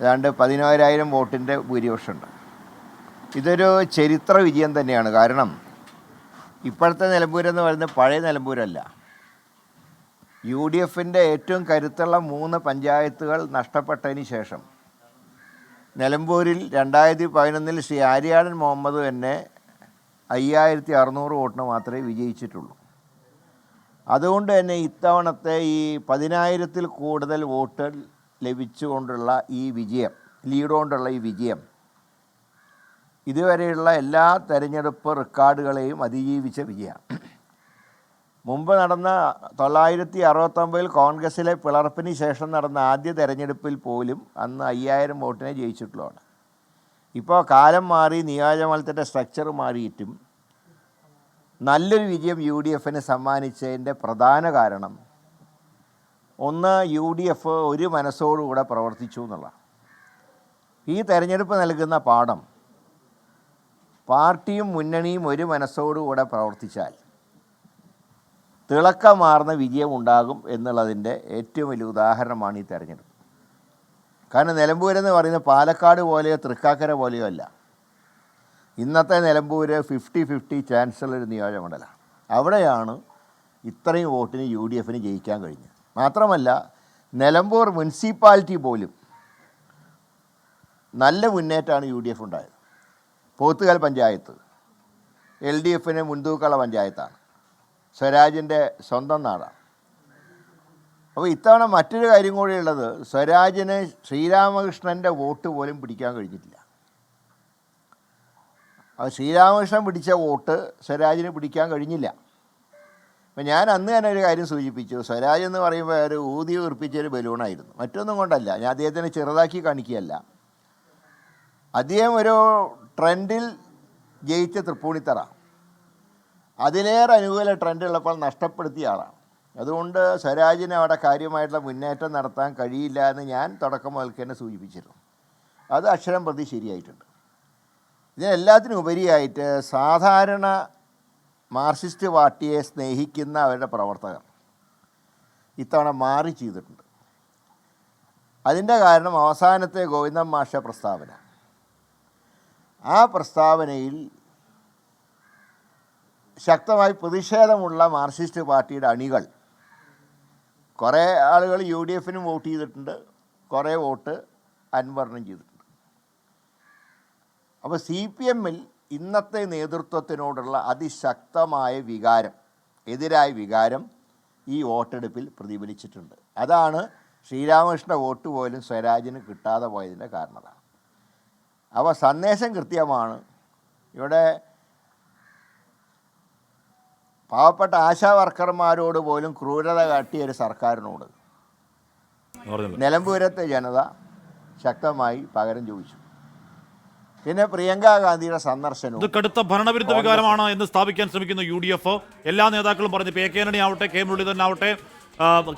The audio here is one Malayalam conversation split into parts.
ഏതാണ്ട് പതിനോരായിരം വോട്ടിന്റെ ഭൂരിപക്ഷമുണ്ട്. ഇതൊരു ചരിത്ര വിജയം തന്നെയാണ്. കാരണം ഇപ്പോഴത്തെ നിലമ്പൂരെന്ന് പറയുന്നത് പഴയ നിലമ്പൂരല്ല. യു ഡി എഫിന്റെ ഏറ്റവും കരുത്തുള്ള മൂന്ന് പഞ്ചായത്തുകൾ നഷ്ടപ്പെട്ടതിന് ശേഷം നിലമ്പൂരിൽ രണ്ടായിരത്തി പതിനൊന്നിൽ ശ്രീ ആര്യാടൻ മുഹമ്മദ് തന്നെ അയ്യായിരത്തി അറുന്നൂറ് വോട്ടിന് മാത്രമേ വിജയിച്ചിട്ടുള്ളൂ. അതുകൊണ്ട് തന്നെ ഇത്തവണത്തെ ഈ പതിനായിരത്തിൽ കൂടുതൽ വോട്ട് ലഭിച്ചുകൊണ്ടുള്ള ഈ വിജയം ലീഡ് കൊണ്ടുള്ള ഈ വിജയം ഇതുവരെയുള്ള എല്ലാ തെരഞ്ഞെടുപ്പ് റെക്കോർഡുകളെയും അതിജീവിച്ച വിജയം. മുമ്പ് നടന്ന തൊള്ളായിരത്തി അറുപത്തൊമ്പതിൽ കോൺഗ്രസ്സിലെ പിളർപ്പിന് ശേഷം നടന്ന ആദ്യ തെരഞ്ഞെടുപ്പിൽ പോലും അന്ന് അയ്യായിരം വോട്ടിനെ ജയിച്ചിട്ടുള്ളതാണ്. ഇപ്പോൾ കാലം മാറി നിയോജകമണ്ഡലത്തിന്റെ സ്ട്രക്ചർ മാറിയിട്ടും നല്ലൊരു വിജയം യു ഡി എഫിന് സമ്മാനിച്ചതിന്റെ പ്രധാന കാരണം ഒന്ന് യു ഡി എഫ് ഒരു മനസ്സോടുകൂടെ പ്രവർത്തിച്ചു എന്നുള്ളതാണ് ഈ തെരഞ്ഞെടുപ്പ് നൽകുന്ന പാഠം പാർട്ടിയും മുന്നണിയും ഒരു മനസ്സോടുകൂടെ പ്രവർത്തിച്ചാൽ തിളക്കമാർന്ന വിജയം ഉണ്ടാകും എന്നുള്ളതിന്റെ ഏറ്റവും വലിയ ഉദാഹരണമാണ് ഈ തെരഞ്ഞെടുപ്പ്. കാരണം നിലമ്പൂരെന്ന് പറയുന്നത് പാലക്കാട് പോലെയോ തൃക്കാക്കര പോലെയോ അല്ല. ഇന്നത്തെ നിലമ്പൂർ ഫിഫ്റ്റി ഫിഫ്റ്റി ചാൻസലർ നിയോജകമണ്ഡലമാണ് അവിടെയാണ് ഇത്രയും വോട്ടിന് യു ഡി എഫിന് ജയിക്കാൻ കഴിഞ്ഞത്. മാത്രമല്ല നിലമ്പൂർ മുനിസിപ്പാലിറ്റി പോലും നല്ല മുന്നേറ്റമാണ് യു ഡി എഫ് ഉണ്ടായത്. പോത്തുകൽ പഞ്ചായത്ത് എൽ ഡി എഫിന് മുൻതൂക്കള പഞ്ചായത്താണ്. സ്വരാജിന്റെ സ്വന്തം നാടാണ്. അപ്പോൾ ഇത്തവണ മറ്റൊരു കാര്യം കൂടി ഉള്ളത് സ്വരാജിന് ശ്രീരാമകൃഷ്ണന്റെ വോട്ട് പോലും പിടിക്കാൻ കഴിഞ്ഞിട്ടില്ല. ശ്രീരാമകൃഷ്ണൻ പിടിച്ച വോട്ട് സ്വരാജിന് പിടിക്കാൻ കഴിഞ്ഞില്ല. അപ്പം ഞാൻ അന്ന് തന്നെ ഒരു കാര്യം സൂചിപ്പിച്ചു. സ്വരാജ് എന്ന് പറയുമ്പോൾ ഒരു ഊതി ഉറപ്പിച്ചൊരു ബലൂണായിരുന്നു മറ്റൊന്നും കൊണ്ടല്ല. ഞാൻ അദ്ദേഹത്തിനെ ചെറുതാക്കി കാണിക്കുകയല്ല. അദ്ദേഹം ഒരു ട്രെൻഡിൽ ജയിച്ച തൃപ്പൂണിത്തറ. അതിലേറെ അനുകൂല ട്രെൻഡുള്ളപ്പോൾ നഷ്ടപ്പെടുത്തിയ ആളാണ്. അതുകൊണ്ട് സ്വരാജിന് അവിടെ കാര്യമായിട്ടുള്ള മുന്നേറ്റം നടത്താൻ കഴിയില്ല എന്ന് ഞാൻ തുടക്കം മുതൽക്ക് തന്നെ സൂചിപ്പിച്ചിരുന്നു. അത് അക്ഷരം പ്രതി ശരിയായിട്ടുണ്ട്. ഇതിനെല്ലാത്തിനും ഉപരിയായിട്ട് സാധാരണ മാർക്സിസ്റ്റ് പാർട്ടിയെ സ്നേഹിക്കുന്ന അവരുടെ പ്രവർത്തകർ ഇത്തവണ മാറി ചെയ്തിട്ടുണ്ട്. അതിന്റെ കാരണം അവസാനത്തെ ഗോവിന്ദൻ മാഷ പ്രസ്താവന. ആ പ്രസ്താവനയിൽ ശക്തമായി പ്രതിഷേധമുള്ള മാർക്സിസ്റ്റ് പാർട്ടിയുടെ അണികൾ കുറേ ആളുകൾ യു ഡി എഫിനും വോട്ട് ചെയ്തിട്ടുണ്ട് കുറേ വോട്ട് അൻവറിനും ചെയ്തിട്ടുണ്ട്. അപ്പോൾ സി പി എമ്മിൽ ഇന്നത്തെ നേതൃത്വത്തിനോടുള്ള അതിശക്തമായ വികാരം എതിരായ വികാരം ഈ വോട്ടെടുപ്പിൽ പ്രതിഫലിച്ചിട്ടുണ്ട്. അതാണ് ശ്രീരാമകൃഷ്ണ വോട്ട് പോലും സ്വരാജിന് കിട്ടാതെ പോയതിന്റെ കാരണമാണ് അപ്പോൾ സന്ദേശം കൃത്യമാണ്. ഇവിടെ പാവപ്പെട്ട ആശാ വർക്കർമാരോട് പോലും ക്രൂരത കാട്ടിയ ഒരു സർക്കാരിനോട് നിലമ്പൂരത്തെ ജനത ശക്തമായി പകരം ചോദിച്ചു. പിന്നെ പ്രിയങ്ക ഗാന്ധിയുടെ ഇത് കടുത്ത ഭരണവിരുദ്ധ വികാരമാണ് എന്ന് സ്ഥാപിക്കാൻ ശ്രമിക്കുന്ന യു ഡി എഫ് എല്ലാ നേതാക്കളും പറഞ്ഞു പി. എ. കെ ആന്റണി ആവട്ടെ കെ. മുരളീധരൻ ആവട്ടെ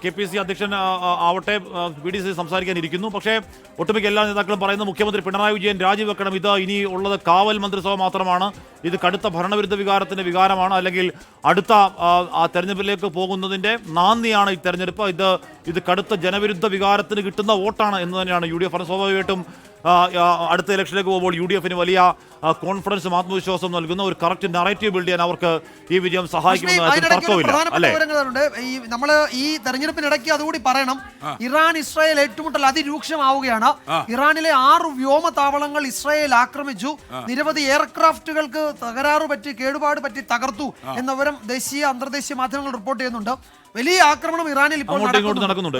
കെ. പി. സി. അധ്യക്ഷൻ ആവട്ടെ ബി. ഡി. സി. സംസാരിക്കാനിരിക്കുന്നു പക്ഷേ ഒട്ടുമിക്ക എല്ലാ നേതാക്കളും പറയുന്നു മുഖ്യമന്ത്രി പിണറായി വിജയൻ രാജിവെക്കണം. ഇത് ഇനി ഉള്ളത് കാവൽ മന്ത്രിസഭ മാത്രമാണ്. ഇത് കടുത്ത ഭരണവിരുദ്ധ വികാരത്തിന്റെ വികാരമാണ്. അല്ലെങ്കിൽ അടുത്ത ആ, തെരഞ്ഞെടുപ്പിലേക്ക് പോകുന്നതിന്റെ നാന്ദിയാണ് ഈ തെരഞ്ഞെടുപ്പ്. ഇത് ഇത് കടുത്ത ജനവിരുദ്ധ വികാരത്തിന് കിട്ടുന്ന വോട്ടാണ് എന്ന് തന്നെയാണ് യു ഡി എഫ്. സ്വാഭാവികമായിട്ടും അടുത്ത ഇലക്ഷനിലേക്ക് പോകുമ്പോൾ യു ഡി എഫിന് വലിയ കോൺഫിഡൻസും ആത്മവിശ്വാസവും നൽകുന്ന ഒരു കറക്റ്റ് നറേറ്റീവ് ബിൽഡ് ചെയ്യാൻ അവർക്ക് ഈ വിജയം സഹായിക്കുമെന്ന് തർക്കമില്ല അല്ലേ? ഈ നമ്മൾ ഈ തെരഞ്ഞെടുപ്പിനിടയ്ക്ക് അതുകൂടി പറയണം. ഇറാൻ ഇസ്രായേൽ ഏറ്റുമുട്ടൽ അതിരൂക്ഷമാവുകയാണ്. ഇറാനിലെ ആറ് വ്യോമ താവളങ്ങൾ ഇസ്രായേൽ ആക്രമിച്ചു. നിരവധി എയർക്രാഫ്റ്റുകൾക്ക് തകരാറ് പറ്റി കേടുപാട് പറ്റി തകർത്തു എന്ന വിവരം ദേശീയ അന്തർദേശീയ മാധ്യമങ്ങൾ റിപ്പോർട്ട് ചെയ്യുന്നുണ്ട്. വലിയ ആക്രമണം ഇറാനിൽ ഇപ്പോൾ. നടക്കുന്നുണ്ട്.